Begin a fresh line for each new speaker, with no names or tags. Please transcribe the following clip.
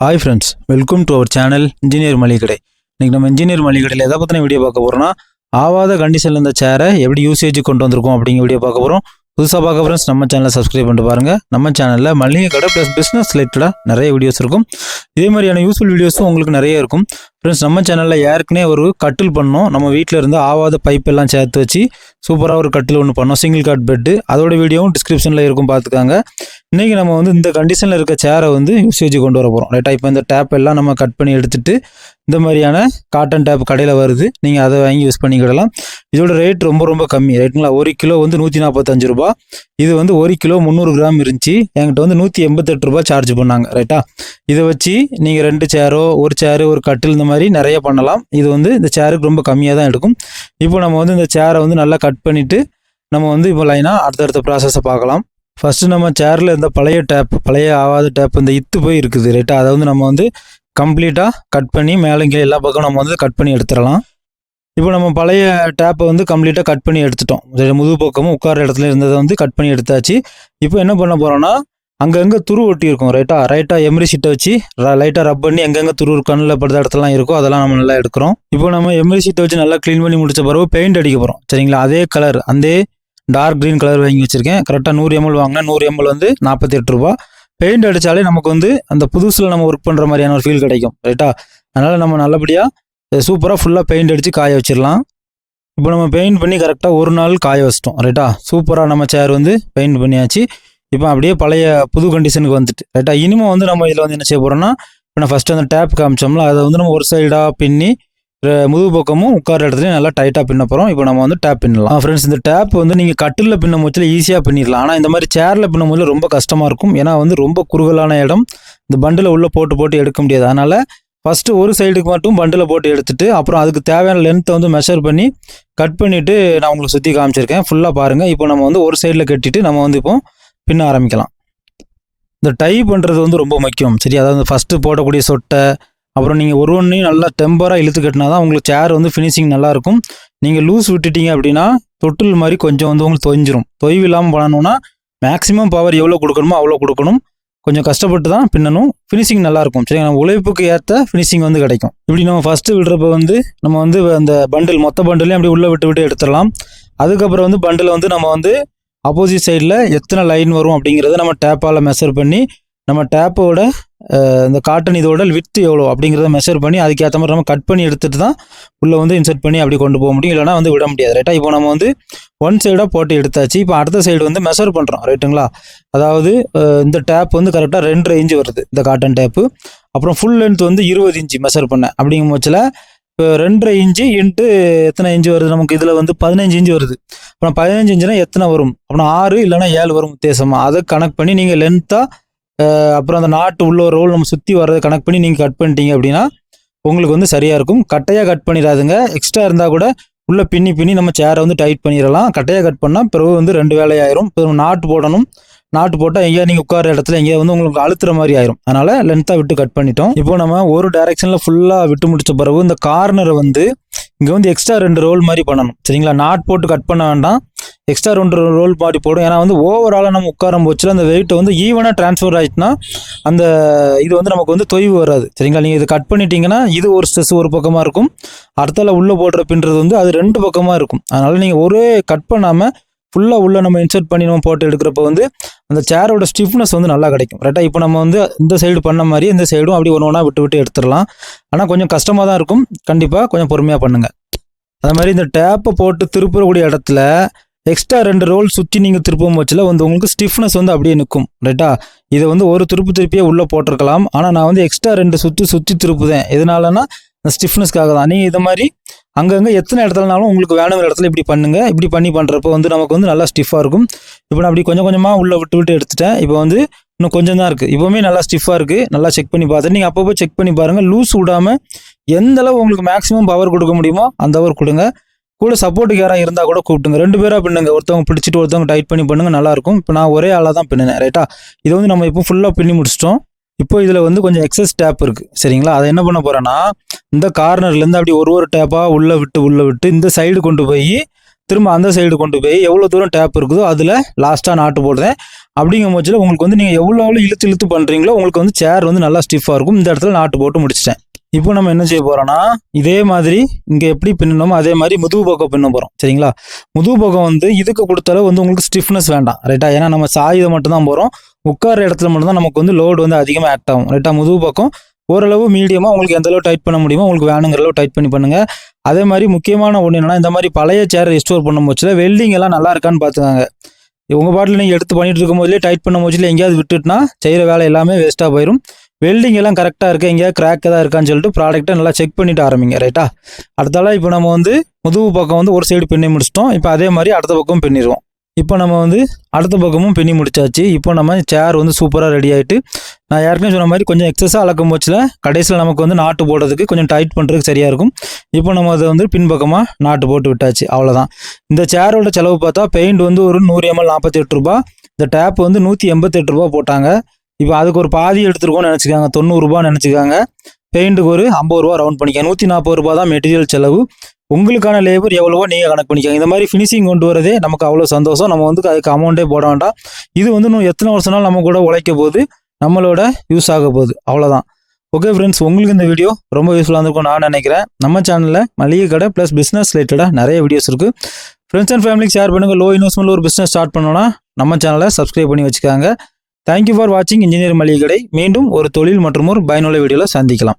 Hi friends welcome to our channel engineer மளிகடை இன்னைக்கு நம்ம engineer மளிகடையில் எதை பற்றின வீடியோ பார்க்க போகிறோம்னா ஆவாத கண்டிஷனில் இருந்த சேரை எப்படி யூசேஜ் கொண்டு வந்திருக்கோம் அப்படிங்கிற வீடியோ பார்க்க போகிறோம் புதுசாக பார்க்க ஃப்ரெண்ட்ஸ் நம்ம சேனலை சப்ஸ்கிரைப் பண்ணிட்டு பாருங்கள் நம்ம சேனலில் மளிகை கடை ப்ளஸ் பிஸ்னஸ் ரிலேட்டடாக நிறைய வீடியோஸ் இருக்கும். இதே மாதிரியான யூஸ்ஃபுல் வீடியோஸும் உங்களுக்கு நிறைய இருக்கும். ஃப்ரெண்ட்ஸ் நம்ம சேனலில் ஏற்கனவே ஒரு கட்டில் பண்ணோம். நம்ம வீட்டில் இருந்து ஆவாத பைப் எல்லாம் சேர்த்து வச்சு சூப்பராக ஒரு கட்டில் ஒன்று பண்ணோம். சிங்கிள் கட் பெட்டு அதோட வீடியோவும் டிஸ்கிரிப்ஷனில் இருக்கும் பார்த்துக்காங்க. இன்றைக்கி நம்ம வந்து இந்த கண்டிஷனில் இருக்க சேரை வந்து யூசேஜ் கொண்டு வர போகிறோம் ரைட்டாக இப்போ இந்த டேப் எல்லாம் நம்ம கட் பண்ணி எடுத்துகிட்டு இந்த மாதிரியான காட்டன் டேப் கடையில் வருது. நீங்கள் அதை வாங்கி யூஸ் பண்ணிக்கிடலாம். இதோட ரேட் ரொம்ப ரொம்ப கம்மி. ரைட்டுங்களா ஒரு கிலோ வந்து நூற்றி நாற்பத்தஞ்சு ரூபா. இது வந்து ஒரு கிலோ முந்நூறு கிராம் இருந்துச்சு. என்கிட்ட வந்து நூற்றி எண்பத்தெட்டு ரூபா சார்ஜ் பண்ணாங்க. ரைட்டா இதை வச்சு நீங்கள் ரெண்டு சேரோ ஒரு சேரு ஒரு கட்டில் இந்த மாதிரி நிறைய பண்ணலாம். இது வந்து இந்த சேருக்கு ரொம்ப கம்மியாக தான் எடுக்கும். இப்போ நம்ம வந்து இந்த சேரை வந்து நல்லா கட் பண்ணிவிட்டு நம்ம வந்து இப்போ லைனாக அடுத்தடுத்த ப்ராசஸை பார்க்கலாம். ஃபஸ்ட்டு நம்ம சேரில் இந்த பழைய டேப் பழைய ஆவாத டேப் இந்த இத்து போய் இருக்குது. ரைட்டா அதை வந்து நம்ம வந்து கம்ப்ளீட்டாக கட் பண்ணி மேலே கீழே எல்லா பக்கம் நம்ம வந்து கட் பண்ணி எடுத்துடலாம். இப்போ நம்ம பழைய டேப்பை வந்து கம்ப்ளீட்டாக கட் பண்ணி எடுத்துட்டோம். சரி, முது பக்கமும் உட்கார இடத்துல இருந்ததை வந்து கட் பண்ணி எடுத்தாச்சு. இப்போ என்ன பண்ண போகிறோம்னா அங்கங்கே துரு ஒட்டி இருக்கும் ரைட்டாக ரைட்டாக எம்ரி சீட்டை வச்சு லைட்டாக ரப் பண்ணி எங்கெங்கே துரு கண்ணில் படுத்த இடத்துலாம் இருக்கோ அதெல்லாம் நம்ம நல்லா எடுக்கிறோம். இப்போ நம்ம எம்ரி சீட்டை வச்சு நல்லா க்ளீன் பண்ணி முடிச்ச பிறகு பெயிண்ட் அடிக்க போகிறோம் சரிங்களா? அதே கலர் அந்த டார்க் க்ரீன் கலர் வாங்கி வச்சுருக்கேன். கரெக்டாக நூறு எம்எல் வாங்கினா நூறு எம்எல் வந்து நாற்பத்தி எட்டு ரூபா பெயிண்ட் அடித்தாலே நமக்கு வந்து அந்த புதுசில் நம்ம ஒர்க் பண்ணுற மாதிரியான ஒரு ஃபீல் கிடைக்கும் ரைட்டா அதனால் நம்ம நல்லபடியாக சூப்பராக ஃபுல்லாக பெயிண்ட் அடித்து காய வச்சிடலாம். இப்போ நம்ம பெயிண்ட் பண்ணி கரெக்டாக ஒரு நாள் காய வச்சிட்டோம் ரைட்டா சூப்பராக நம்ம சேர் வந்து பெயிண்ட் பண்ணியாச்சு. இப்போ அப்படியே பழைய புது கண்டிஷனுக்கு வந்துட்டு ரைட்டா இனிமேல் வந்து நம்ம இதில் வந்து என்ன செய்ய போகிறோம்னா இப்போ நான் ஃபஸ்ட்டு அந்த டேப் காமிச்சோம்ல அதை வந்து நம்ம ஒரு சைடாக பின்னி முதுகு பக்கமும் உட்கார இடத்துலையும் நல்லா டைட்டாக பின்ன போகிறோம் இப்போ நம்ம வந்து டேப் பின்னலாம். ஃப்ரெண்ட்ஸ் இந்த டேப் வந்து நீங்கள் கட்டிலில் பின்ன முச்சில் ஈஸியாக பின்னிடலாம். ஆனால் இந்த மாதிரி சேரில் பின்ன போது ரொம்ப கஷ்டமாக இருக்கும். ஏன்னா வந்து ரொம்ப குறுகலான இடம். இந்த பண்டில் உள்ளே போட்டு போட்டு எடுக்க முடியாது. அதனால் ஃபஸ்ட்டு ஒரு சைடுக்கு மட்டும் பண்டில் போட்டு எடுத்துட்டு அப்புறம் அதுக்கு தேவையான லென்த்தை வந்து மெஷர் பண்ணி கட் பண்ணிவிட்டு நான் உங்களுக்கு சுற்றி காமிச்சிருக்கேன். ஃபுல்லாக பாருங்கள் இப்போ நம்ம வந்து ஒரு சைடில் கட்டிட்டு நம்ம வந்து இப்போ பின்ன ஆரம்பிக்கலாம். இந்த டை பண்ணுறது வந்து ரொம்ப முக்கியம். சரி அதாவது ஃபஸ்ட்டு போடக்கூடிய சொட்டை அப்புறம் நீங்கள் ஒரு ஒன்றையும் நல்லா டெம்பராக இழுத்து கட்டினா தான் உங்களுக்கு சேர் வந்து ஃபினிஷிங் நல்லாயிருக்கும். நீங்கள் லூஸ் விட்டுட்டீங்க அப்படின்னா தொட்டில் மாதிரி கொஞ்சம் வந்து உங்களுக்கு தொய்ஞ்சிரும். தொய்வு இல்லாமல் பண்ணணும்னா மேக்ஸிமம் பவர் எவ்வளோ கொடுக்கணுமோ அவ்வளோ கொடுக்கணும். கொஞ்சம் கஷ்டப்பட்டு தான் பின்னணும். ஃபினிஷிங் நல்லாயிருக்கும். சரி நம்ம உழைப்புக்கு ஏற்ற ஃபினிஷிங் வந்து கிடைக்கும். இப்படி நம்ம ஃபஸ்ட்டு விடுறப்ப வந்து நம்ம வந்து அந்த பண்டில் மொத்த பண்டிலையும் அப்படி உள்ளே விட்டு விட்டு எடுத்துடலாம். அதுக்கப்புறம் வந்து பண்டில் வந்து நம்ம வந்து ஆப்போசிட் சைடில் எத்தனை லைன் வரும் அப்படிங்கிறத நம்ம டேப்பால் மெஷர் பண்ணி நம்ம டேப்போட இந்த காட்டன் இதோட வித்து எவ்வளோ அப்படிங்கிறத மெஷர் பண்ணி அதுக்கேற்ற மாதிரி நம்ம கட் பண்ணி எடுத்துகிட்டு தான் உள்ளே வந்து இன்சர்ட் பண்ணி அப்படி கொண்டு போக முடியும். இல்லைனா வந்து விட முடியாது. ரைட்டா இப்போ நம்ம வந்து ஒன் சைடாக போட்டு எடுத்தாச்சு. இப்போ அடுத்த சைடு வந்து மெஷர் பண்ணுறோம் ரைட்டுங்களா அதாவது இந்த டேப் வந்து கரெக்டாக ரெண்டரை இன்ச்சு வருது. இந்த காட்டன் டேப்பு அப்புறம் ஃபுல் லென்த் வந்து இருபது இன்ச்சு மெஷர் பண்ணேன் அப்படிங்கும் பட்சத்தில் இப்போ ரெண்டரை இன்ச்சு இன்ட்டு எத்தனை இன்ச்சு வருது நமக்கு? இதில் வந்து பதினஞ்சு இன்ச்சு வருது. அப்புறம் பதினஞ்சு இன்ச்சுனா எத்தனை வரும்? அப்புறம் ஆறு இல்லைன்னா ஏழு வரும் வித்தியாசமாக அதை கனெக்ட் பண்ணி நீங்கள் லென்த்தாக அப்புறம் அந்த நாட்டு உள்ள ஒரு ரோல் நம்ம சுற்றி வர்றதை கனெக்ட் பண்ணி நீங்கள் கட் பண்ணிட்டீங்க அப்படின்னா உங்களுக்கு வந்து சரியாக இருக்கும். கட்டையாக கட் பண்ணிடாதுங்க. எக்ஸ்ட்ரா இருந்தால் கூட உள்ளே பின்னி பின்னி நம்ம சேரை வந்து டைட் பண்ணிடலாம். கட்டையாக கட் பண்ணால் பிறகு வந்து ரெண்டு வேலையாயிரும். இப்போ நாட்டு போடணும். நாட்டு போட்டால் எங்கேயா நீங்கள் உட்கார இடத்துல எங்கேயா வந்து உங்களுக்கு அழுத்துற மாதிரி ஆயிரும். அதனால் லென்த்தாக விட்டு கட் பண்ணிட்டோம். இப்போ நம்ம ஒரு டைரெக்ஷனில் ஃபுல்லாக விட்டு முடிச்ச பிறகு இந்த கார்னரை வந்து இங்கே வந்து எக்ஸ்ட்ரா ரெண்டு ரோல் மாதிரி பண்ணணும். சரிங்களா? நாட் போட்டு கட் பண்ண வேண்டாம். எக்ஸ்ட்ரா ரெண்டு ரோல் மாதிரி போடும். ஏன்னா வந்து ஓவராலாக நம்ம உட்காரும் போச்சுல அந்த வெயிட்டை வந்து ஈவனாக ட்ரான்ஸ்ஃபர் ஆயிடுச்சுன்னா அந்த இது வந்து நமக்கு வந்து தொய்வு வராது. சரிங்களா? நீங்கள் இது கட் பண்ணிட்டீங்கன்னா இது ஒரு ஸ்ட்ரெஸ் ஒரு பக்கமாக இருக்கும். அடுத்தால உள்ளே போடுற பின்றது வந்து அது ரெண்டு பக்கமாக இருக்கும். அதனால் நீங்கள் ஒரே கட் பண்ணாமல் ஃபுல்லாக உள்ளே நம்ம இன்சர்ட் பண்ணி நம்ம போட்டு எடுக்கிறப்ப வந்து அந்த சேரோட ஸ்டிஃப்னஸ் வந்து நல்லா கிடைக்கும். ரைட்டாக இப்போ நம்ம வந்து இந்த சைடு பண்ண மாதிரி இந்த சைடும் அப்படி ஒன்று ஒன்றா விட்டு விட்டு எடுத்துடலாம். ஆனால் கொஞ்சம் கஷ்டமாக தான் இருக்கும். கண்டிப்பாக கொஞ்சம் பொறுமையாக பண்ணுங்கள் அது மாதிரி இந்த டேப்பை போட்டு திருப்பக்கூடிய இடத்துல எக்ஸ்ட்ரா ரெண்டு ரோல் சுற்றி நீங்கள் திருப்பும் வச்சுல வந்து உங்களுக்கு ஸ்டிஃப்னஸ் வந்து அப்படியே நிற்கும். ரைட்டா இதை வந்து ஒரு திருப்பு திருப்பியே உள்ளே போட்டிருக்கலாம். ஆனால் நான் வந்து எக்ஸ்ட்ரா ரெண்டு சுற்றி சுற்றி திருப்புதேன். எதனாலன்னா இந்த ஸ்டிஃப்னஸ்க்காக தான். நீங்கள் இது மாதிரி அங்கங்கே எத்தனை இடத்துலனாலும் உங்களுக்கு வேணுங்கிற இடத்துல இப்படி பண்ணுங்க. இப்படி பண்ணி பண்ணுறப்போ வந்து நமக்கு வந்து நல்லா ஸ்டிஃபாக இருக்கும். இப்போ நான் அப்படி கொஞ்சம் கொஞ்சமாக உள்ளே விட்டு விட்டு எடுத்துட்டேன். இப்போ வந்து இன்னும் கொஞ்சம் தான் இருக்குது இப்போவுமே நல்லா ஸ்டிஃபாக இருக்குது நல்லா செக் பண்ணி பார்த்துட்டு நீங்கள் அப்பப்போ செக் பண்ணி பாருங்கள் லூஸ் விடாமல் எந்த அளவு உங்களுக்கு மேக்ஸிமம் பவர் கொடுக்க முடியுமோ அந்த பவர் கொடுங்க. கூட சப்போர்ட்டுக்கு யாராவது இருந்தால் கூட கூப்பிட்டுங்க. ரெண்டு பேராக பின்னுங்க. ஒருத்தவங்க பிடிச்சிட்டு ஒருத்தவங்க டைட் பண்ணி பண்ணுங்க. நல்லாயிருக்கும் இப்போ நான் ஒரே ஆளாக தான் பின்னினேன். ரைட்டா இது வந்து நம்ம இப்போ ஃபுல்லாக பின்னி முடிச்சிட்டோம். இப்போ இதில் வந்து கொஞ்சம் எக்ஸஸ் டேப் இருக்குது சரிங்களா? அதை என்ன பண்ண போகிறேன்னா இந்த கார்னர்லேருந்து அப்படி ஒரு ஒரு டேப்பாக உள்ளே விட்டு உள்ளே விட்டு இந்த சைடு கொண்டு போய் திரும்ப அந்த சைடு கொண்டு போய் எவ்வளோ தூரம் டேப் இருக்குதோ அதில் லாஸ்ட்டாக நாட்டு போடுறேன். அப்படிங்கும் பட்சத்தில் உங்களுக்கு வந்து நீங்கள் எவ்வளோ எவ்வளோ இழுத்து இழுத்து பண்ணுறீங்களோ உங்களுக்கு வந்து சேர் வந்து நல்லா ஸ்டிஃபாக இருக்கும். இந்த இடத்துல நாட்டு போட்டு முடிச்சிட்டேன். இப்போ நம்ம என்ன செய்ய போறோம்னா இதே மாதிரி இங்கே எப்படி பின்னணுமோ அதே மாதிரி முதுகு பக்கம் பின்ன போகிறோம் சரிங்களா? முதுகு பக்கம் வந்து இதுக்கு கொடுத்தாலும் வந்து உங்களுக்கு ஸ்டிஃப்னஸ் வேண்டாம். ரைட்டா ஏன்னா நம்ம சாயுதை மட்டும் தான் போகிறோம் உட்கார இடத்துல மட்டும்தான் நமக்கு வந்து லோடு வந்து அதிகமாக ஆக்ட் ஆகும். ரைட்டா முதுகு பக்கம் ஓரளவு மீடியமாக உங்களுக்கு எந்த அளவு டைட் பண்ண முடியுமோ உங்களுக்கு வேணுங்கிற அளவு டைட் பண்ணி பண்ணுங்கள் அதே மாதிரி முக்கியமான ஒன்று என்னன்னா இந்த மாதிரி பழைய சேர் ரெஸ்டோர் பண்ணும் போச்சுல வெல்டிங் எல்லாம் நல்லா இருக்கான்னு பார்த்துக்காங்க. உங்கள் பாட்டில் நீங்கள் எடுத்து பண்ணிட்டு இருக்கும் போதுலேயே டைட் பண்ணும் போச்சுல எங்கேயாவது விட்டுட்டுனா செய்கிற வேலை எல்லாமே வேஸ்ட்டாக போயிடும் வெல்டிங் எல்லாம் கரெக்டாக இருக்குது எங்கேயா கிராக் தான் இருக்கான்னு சொல்லிட்டு ப்ராடக்ட்டை நல்லா செக் பண்ணிட்டு ஆரம்பிங்க ரைட்டா அடுத்தால இப்போ நம்ம வந்து முதுகு பக்கம் வந்து ஒரு சைடு பின்னி முடிச்சிட்டோம். இப்போ அதே மாதிரி அடுத்த பக்கம் பின்னிடுவோம். இப்போ நம்ம வந்து அடுத்த பக்கமும் பின்னி முடிச்சாச்சு. இப்போ நம்ம சேர் வந்து சூப்பராக ரெடி ஆகிட்டு நான் ஏற்கனவே சொன்ன மாதிரி கொஞ்சம் எக்ஸஸாக அளக்கும் போச்சில் கடைசியில் நமக்கு வந்து நாட்டு போடுறதுக்கு கொஞ்சம் டைட் பண்ணுறதுக்கு சரியாக இருக்கும். இப்போ நம்ம அதை வந்து பின்பக்கமாக நாட்டு போட்டு விட்டாச்சு அவ்வளோதான் இந்த சேரோட செலவு பார்த்தா பெயிண்ட் வந்து ஒரு நூறு எம்எல் நாற்பத்தி எட்டு ரூபா இந்த டேப் வந்து நூற்றி எண்பத்தெட்டு ரூபா போட்டாங்க. இப்போ அதுக்கு ஒரு பாதி எடுத்துருக்கோம்னு நினச்சிக்காங்க. தொண்ணூறுரூபா நினச்சிக்காங்க. பெயிண்ட்டுக்கு ஒரு ஐம்பது ரூபா ரவுண்ட் பண்ணிக்க. நூற்றி நாற்பது ரூபா தான் மெட்டீரியல் செலவு. உங்களுக்கான லேபர் எவ்வளவோ நீங்கள் கணக்கு பண்ணிக்கோங்க. இந்த மாதிரி ஃபினிஷிங் கொண்டு வரதே நமக்கு அவ்வளோ சந்தோஷம். நம்ம வந்து அதுக்கு அமௌண்ட்டே போட வேண்டாம். இது வந்து இன்னும் எத்தனை வருஷம்னாலும் நம்ம கூட உழைக்க போகுது. நம்மளோட யூஸ் ஆக போகுது. அவ்வளோதான் ஓகே ஃப்ரெண்ட்ஸ் உங்களுக்கு இந்த வீடியோ ரொம்ப யூஸ்ஃபுல்லாக இருந்திருக்கும் நான் நினைக்கிறேன். நம்ம சேனலில் மளிகை கடை ப்ளஸ் பிஸ்னஸ் ரிலேட்டடாக நிறைய வீடியோஸ் இருக்குது ஃப்ரெண்ட்ஸ் அண்ட் ஃபேமிலிக்கு ஷேர் பண்ணுங்கள் லோ இன்வெஸ்ட்மெண்ட்டில் ஒரு பிஸ்னஸ் ஸ்டார்ட் பண்ணோன்னா நம்ம சேனலை சப்ஸ்கிரைப் பண்ணி வச்சுக்காங்க. தேங்க்யூ ஃபார் வாட்சிங் இன்ஜினியர் மளிகை கடை மீண்டும் ஒரு தொழில் மற்றும் ஒரு பயனுள்ள வீடியோவில் சந்திக்கலாம்.